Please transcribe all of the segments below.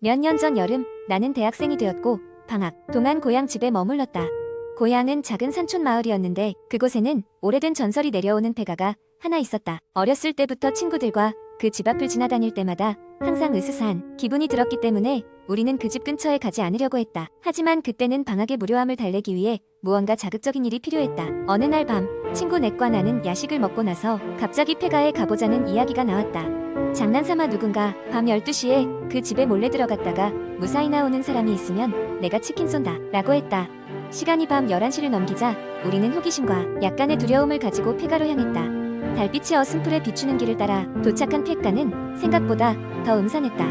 몇 년 전 여름 나는 대학생이 되었고 방학 동안 고향 집에 머물렀다. 고향은 작은 산촌 마을이었는데 그곳에는 오래된 전설이 내려오는 폐가가 하나 있었다. 어렸을 때부터 친구들과 그 집 앞을 지나다닐 때마다 항상 으스스한 기분이 들었기 때문에 우리는 그 집 근처에 가지 않으려고 했다. 하지만 그때는 방학의 무료함을 달래기 위해 무언가 자극적인 일이 필요했다. 어느 날 밤 친구 넷과 나는 야식을 먹고 나서 갑자기 폐가에 가보자는 이야기가 나왔다. 장난삼아 누군가 밤 12시에 그 집에 몰래 들어갔다가 무사히 나오는 사람이 있으면 내가 치킨 쏜다 라고 했다. 시간이 밤 11시를 넘기자 우리는 호기심과 약간의 두려움을 가지고 폐가로 향했다. 달빛이 어슴풀에 비추는 길을 따라 도착한 폐가는 생각보다 더 음산했다.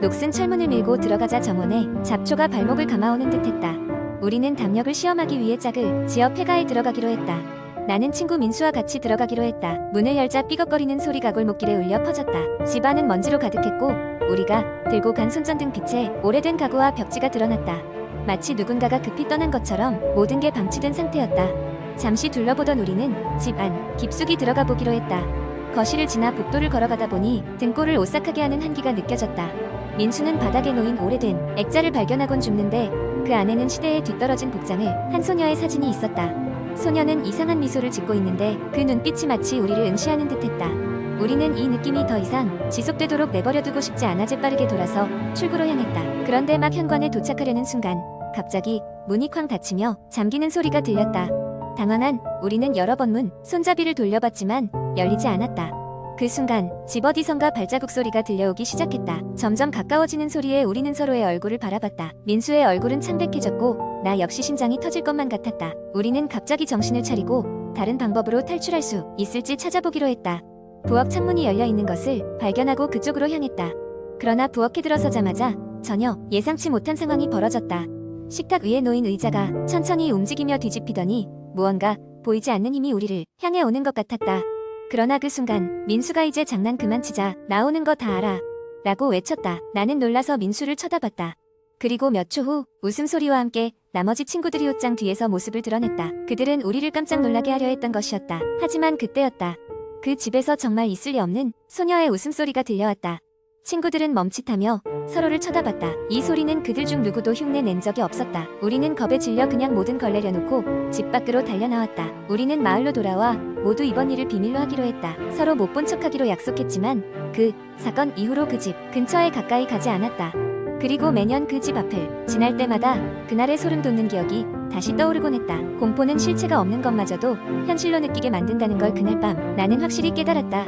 녹슨 철문을 밀고 들어가자 정원에 잡초가 발목을 감아오는 듯했다. 우리는 담력을 시험하기 위해 짝을 지어 폐가에 들어가기로 했다. 나는 친구 민수와 같이 들어가기로 했다. 문을 열자 삐걱거리는 소리가 골목길에 울려 퍼졌다. 집안은 먼지로 가득했고 우리가 들고 간 손전등 빛에 오래된 가구와 벽지가 드러났다. 마치 누군가가 급히 떠난 것처럼 모든 게 방치된 상태였다. 잠시 둘러보던 우리는 집 안 깊숙이 들어가 보기로 했다. 거실을 지나 복도를 걸어가다 보니 등골을 오싹하게 하는 한기가 느껴졌다. 민수는 바닥에 놓인 오래된 액자를 발견하곤 줍는데 그 안에는 시대에 뒤떨어진 복장을 한 소녀의 사진이 있었다. 소녀는 이상한 미소를 짓고 있는데 그 눈빛이 마치 우리를 응시하는 듯했다. 우리는 이 느낌이 더 이상 지속되도록 내버려두고 싶지 않아 재빠르게 돌아서 출구로 향했다. 그런데 막 현관에 도착하려는 순간 갑자기 문이 쾅 닫히며 잠기는 소리가 들렸다. 당황한 우리는 여러 번 문 손잡이를 돌려봤지만 열리지 않았다. 그 순간 집 어디선가 발자국 소리가 들려오기 시작했다. 점점 가까워지는 소리에 우리는 서로의 얼굴을 바라봤다. 민수의 얼굴은 창백해졌고 나 역시 심장이 터질 것만 같았다. 우리는 갑자기 정신을 차리고 다른 방법으로 탈출할 수 있을지 찾아보기로 했다. 부엌 창문이 열려 있는 것을 발견하고 그쪽으로 향했다. 그러나 부엌에 들어서자마자 전혀 예상치 못한 상황이 벌어졌다. 식탁 위에 놓인 의자가 천천히 움직이며 뒤집히더니 무언가 보이지 않는 힘이 우리를 향해 오는 것 같았다. 그러나 그 순간 민수가 이제 장난 그만 치자 나오는 거 다 알아 라고 외쳤다. 나는 놀라서 민수를 쳐다봤다. 그리고 몇 초 후 웃음소리와 함께 나머지 친구들이 옷장 뒤에서 모습을 드러냈다. 그들은 우리를 깜짝 놀라게 하려 했던 것이었다. 하지만 그때였다. 그 집에서 정말 있을 리 없는 소녀의 웃음소리가 들려왔다. 친구들은 멈칫하며 서로를 쳐다봤다. 이 소리는 그들 중 누구도 흉내 낸 적이 없었다. 우리는 겁에 질려 그냥 모든 걸 내려놓고 집 밖으로 달려나왔다. 우리는 마을로 돌아와 모두 이번 일을 비밀로 하기로 했다. 서로 못 본 척하기로 약속했지만 그 사건 이후로 그 집 근처에 가까이 가지 않았다. 그리고 매년 그 집 앞을 지날 때마다 그날의 소름 돋는 기억이 다시 떠오르곤 했다. 공포는 실체가 없는 것마저도 현실로 느끼게 만든다는 걸 그날 밤 나는 확실히 깨달았다.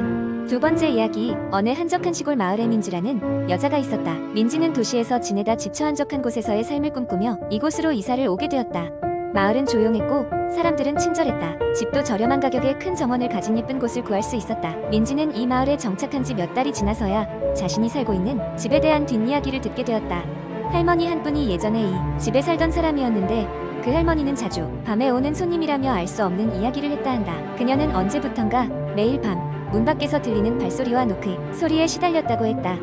두 번째 이야기 어느 한적한 시골 마을에 민지라는 여자가 있었다. 민지는 도시에서 지내다 지쳐 한적한 곳에서의 삶을 꿈꾸며 이곳으로 이사를 오게 되었다. 마을은 조용했고 사람들은 친절했다. 집도 저렴한 가격에 큰 정원을 가진 예쁜 곳을 구할 수 있었다. 민지는 이 마을에 정착한 지 몇 달이 지나서야 자신이 살고 있는 집에 대한 뒷이야기를 듣게 되었다. 할머니 한 분이 예전에 이 집에 살던 사람이었는데 그 할머니는 자주 밤에 오는 손님이라며 알 수 없는 이야기를 했다 한다. 그녀는 언제부턴가 매일 밤 문 밖에서 들리는 발소리와 노크 소리에 시달렸다고 했다.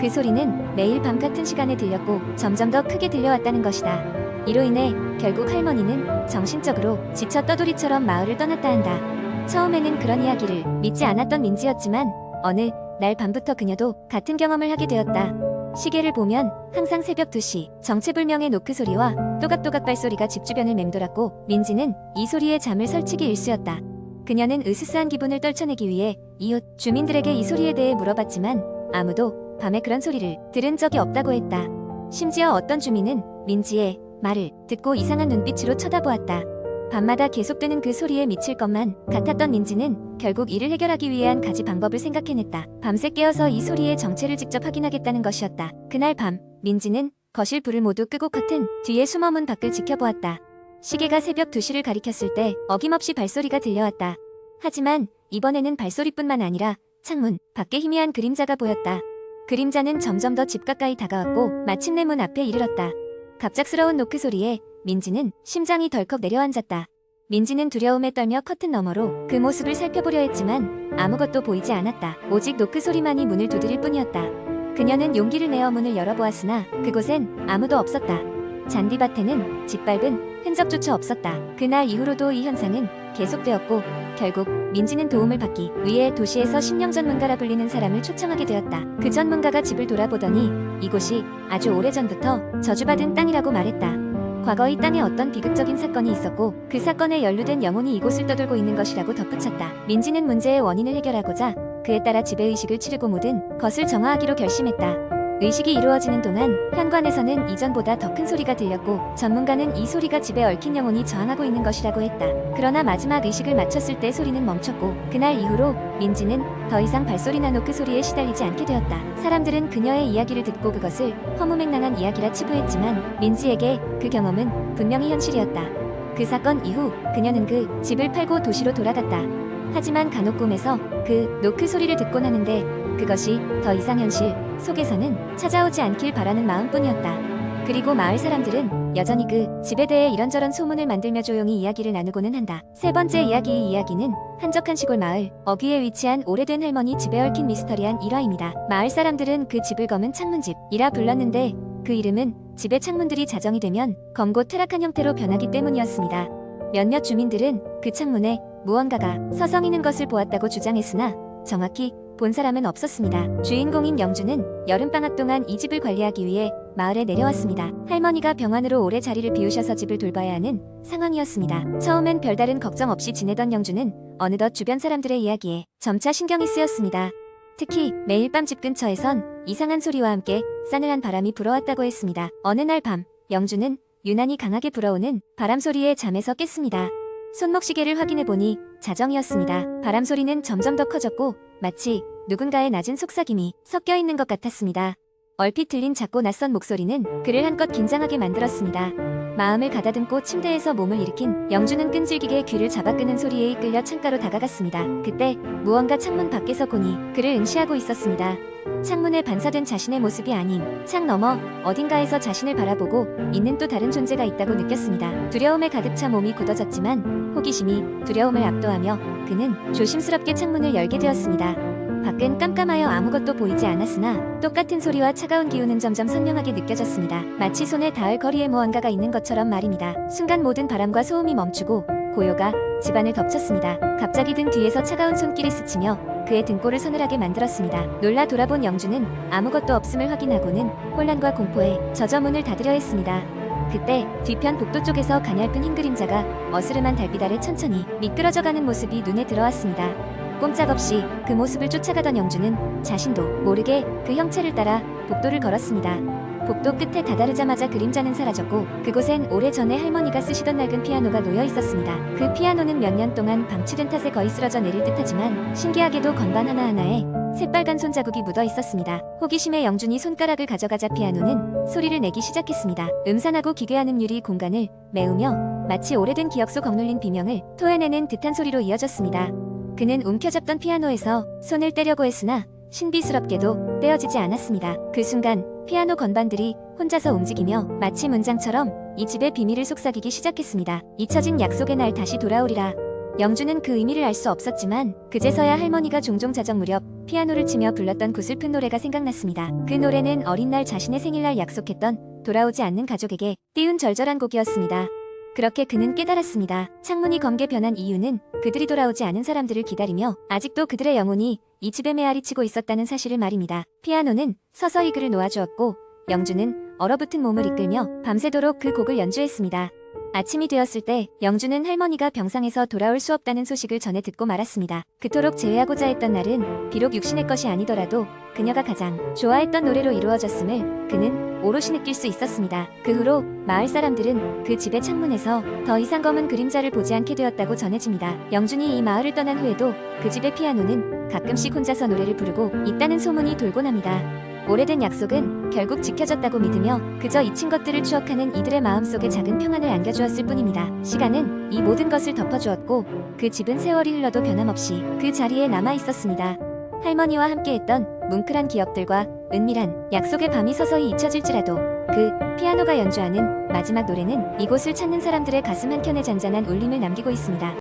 그 소리는 매일 밤 같은 시간에 들렸고 점점 더 크게 들려왔다는 것이다. 이로 인해 결국 할머니는 정신적으로 지쳐 떠돌이처럼 마을을 떠났다 한다. 처음에는 그런 이야기를 믿지 않았던 민지였지만 어느 날 밤부터 그녀도 같은 경험을 하게 되었다. 시계를 보면 항상 새벽 2시 정체불명의 노크 소리와 또각또각 발소리가 집 주변을 맴돌았고 민지는 이 소리에 잠을 설치기 일쑤였다. 그녀는 으스스한 기분을 떨쳐내기 위해 이웃 주민들에게 이 소리에 대해 물어봤지만 아무도 밤에 그런 소리를 들은 적이 없다고 했다. 심지어 어떤 주민은 민지의 말을 듣고 이상한 눈빛으로 쳐다보았다. 밤마다 계속되는 그 소리에 미칠 것만 같았던 민지는 결국 이를 해결하기 위해 한 가지 방법을 생각해냈다. 밤새 깨어서 이 소리의 정체를 직접 확인하겠다는 것이었다. 그날 밤 민지는 거실 불을 모두 끄고 커튼 뒤에 숨어문 밖을 지켜보았다. 시계가 새벽 2시를 가리켰을 때 어김없이 발소리가 들려왔다. 하지만 이번에는 발소리뿐만 아니라 창문 밖에 희미한 그림자가 보였다. 그림자는 점점 더 집 가까이 다가왔고 마침내 문 앞에 이르렀다. 갑작스러운 노크 소리에 민지는 심장이 덜컥 내려앉았다. 민지는 두려움에 떨며 커튼 너머로 그 모습을 살펴보려 했지만 아무것도 보이지 않았다. 오직 노크 소리만이 문을 두드릴 뿐이었다. 그녀는 용기를 내어 문을 열어보았으나 그곳엔 아무도 없었다. 잔디밭에는 짓밟은 흔적조차 없었다. 그날 이후로도 이 현상은 계속되었고 결국 민지는 도움을 받기 위해 도시에서 심령 전문가라 불리는 사람을 초청하게 되었다. 그 전문가가 집을 돌아보더니 이곳이 아주 오래전부터 저주받은 땅이라고 말했다. 과거 이 땅에 어떤 비극적인 사건이 있었고 그 사건에 연루된 영혼이 이곳을 떠돌고 있는 것이라고 덧붙였다. 민지는 문제의 원인을 해결하고자 그에 따라 지배의식을 치르고 모든 것을 정화하기로 결심했다. 의식이 이루어지는 동안 현관에서는 이전보다 더 큰 소리가 들렸고 전문가는 이 소리가 집에 얽힌 영혼이 저항하고 있는 것이라고 했다. 그러나 마지막 의식을 마쳤을 때 소리는 멈췄고 그날 이후로 민지는 더 이상 발소리나 노크 소리에 시달리지 않게 되었다. 사람들은 그녀의 이야기를 듣고 그것을 허무맹랑한 이야기라 치부했지만 민지에게 그 경험은 분명히 현실이었다. 그 사건 이후 그녀는 그 집을 팔고 도시로 돌아갔다. 하지만 간혹 꿈에서 그 노크 소리를 듣곤 하는데 그것이 더 이상 현실 속에서는 찾아오지 않길 바라는 마음뿐이었다. 그리고 마을 사람들은 여전히 그 집에 대해 이런저런 소문을 만들며 조용히 이야기를 나누고는 한다. 세 번째 이야기 이 이야기는 한적한 시골 마을 어귀에 위치한 오래된 할머니 집에 얽힌 미스터리한 일화입니다. 마을 사람들은 그 집을 검은 창문집이라 불렀는데 그 이름은 집의 창문들이 자정이 되면 검고 퇴락한 형태로 변하기 때문이었습니다. 몇몇 주민들은 그 창문에 무언가가 서성이는 것을 보았다고 주장했으나 정확히 본 사람은 없었습니다. 주인공인 영주는 여름방학 동안 이 집을 관리하기 위해 마을에 내려왔습니다. 할머니가 병환으로 오래 자리를 비우셔서 집을 돌봐야 하는 상황이었습니다. 처음엔 별다른 걱정 없이 지내던 영주는 어느덧 주변 사람들의 이야기에 점차 신경이 쓰였습니다. 특히 매일 밤 집 근처에선 이상한 소리와 함께 싸늘한 바람이 불어왔다고 했습니다. 어느 날 밤, 영주는 유난히 강하게 불어오는 바람 소리에 잠에서 깼습니다. 손목시계를 확인해 보니 자정이었습니다. 바람 소리는 점점 더 커졌고 마치 누군가의 낮은 속삭임이 섞여 있는 것 같았습니다. 얼핏 들린 작고 낯선 목소리는 그를 한껏 긴장하게 만들었습니다. 마음을 가다듬고 침대에서 몸을 일으킨 영주는 끈질기게 귀를 잡아 끄는 소리에 이끌려 창가로 다가갔습니다. 그때 무언가 창문 밖에서 보니 그를 응시하고 있었습니다. 창문에 반사된 자신의 모습이 아닌 창 너머 어딘가에서 자신을 바라보고 있는 또 다른 존재가 있다고 느꼈습니다. 두려움에 가득 차 몸이 굳어졌지만 호기심이 두려움을 압도하며 그는 조심스럽게 창문을 열게 되었습니다. 밖은 깜깜하여 아무것도 보이지 않았으나 똑같은 소리와 차가운 기운은 점점 선명하게 느껴졌습니다. 마치 손에 닿을 거리에 무언가가 있는 것처럼 말입니다. 순간 모든 바람과 소음이 멈추고 고요가 집안을 덮쳤습니다. 갑자기 등 뒤에서 차가운 손길이 스치며 그의 등골을 서늘하게 만들었습니다. 놀라 돌아본 영주는 아무것도 없음을 확인하고는 혼란과 공포에 젖어 문을 닫으려 했습니다. 그때 뒤편 복도 쪽에서 가냘픈 흰 그림자가 어스름한 달빛 아래 천천히 미끄러져 가는 모습이 눈에 들어왔습니다. 꼼짝없이 그 모습을 쫓아가던 영주는 자신도 모르게 그 형체를 따라 복도를 걸었습니다. 복도 끝에 다다르자마자 그림자는 사라졌고 그곳엔 오래전에 할머니가 쓰시던 낡은 피아노가 놓여 있었습니다. 그 피아노는 몇 년 동안 방치된 탓에 거의 쓰러져 내릴 듯하지만 신기하게도 건반 하나하나에 새빨간 손자국이 묻어 있었습니다. 호기심에 영준이 손가락을 가져가자 피아노는 소리를 내기 시작했습니다. 음산하고 기괴한 음률이 공간을 메우며 마치 오래된 기억 속 억눌린 비명을 토해내는 듯한 소리로 이어졌습니다. 그는 움켜잡던 피아노에서 손을 떼려고 했으나 신비스럽게도 떼어지지 않았습니다. 그 순간 피아노 건반들이 혼자서 움직이며 마치 문장처럼 이 집의 비밀을 속삭이기 시작했습니다. 잊혀진 약속의 날 다시 돌아오리라. 영주는 그 의미를 알 수 없었지만 그제서야 할머니가 종종 자정 무렵 피아노를 치며 불렀던 그 슬픈 노래가 생각났습니다. 그 노래는 어린 날 자신의 생일날 약속했던 돌아오지 않는 가족에게 띄운 절절한 곡이었습니다. 그렇게 그는 깨달았습니다. 창문이 검게 변한 이유는 그들이 돌아오지 않은 사람들을 기다리며 아직도 그들의 영혼이 이 집에 메아리 치고 있었다는 사실을 말입니다. 피아노는 서서히 그를 놓아주었고 영주는 얼어붙은 몸을 이끌며 밤새도록 그 곡을 연주했습니다. 아침이 되었을 때 영주는 할머니가 병상에서 돌아올 수 없다는 소식을 전해 듣고 말았습니다. 그토록 제외하고자 했던 날은 비록 육신의 것이 아니더라도 그녀가 가장 좋아했던 노래로 이루어졌음을 그는 오롯이 느낄 수 있었습니다. 그 후로 마을 사람들은 그 집의 창문에서 더 이상 검은 그림자를 보지 않게 되었다고 전해집니다. 영준이 이 마을을 떠난 후에도 그 집의 피아노는 가끔씩 혼자서 노래를 부르고 있다는 소문이 돌곤 합니다. 오래된 약속은 결국 지켜졌다고 믿으며 그저 잊힌 것들을 추억하는 이들의 마음속에 작은 평안을 안겨주었을 뿐입니다. 시간은 이 모든 것을 덮어주었고 그 집은 세월이 흘러도 변함없이 그 자리에 남아 있었습니다. 할머니와 함께했던 뭉클한 기억들과 은밀한 약속의 밤이 서서히 잊혀질지라도 그 피아노가 연주하는 마지막 노래는 이곳을 찾는 사람들의 가슴 한켠에 잔잔한 울림을 남기고 있습니다.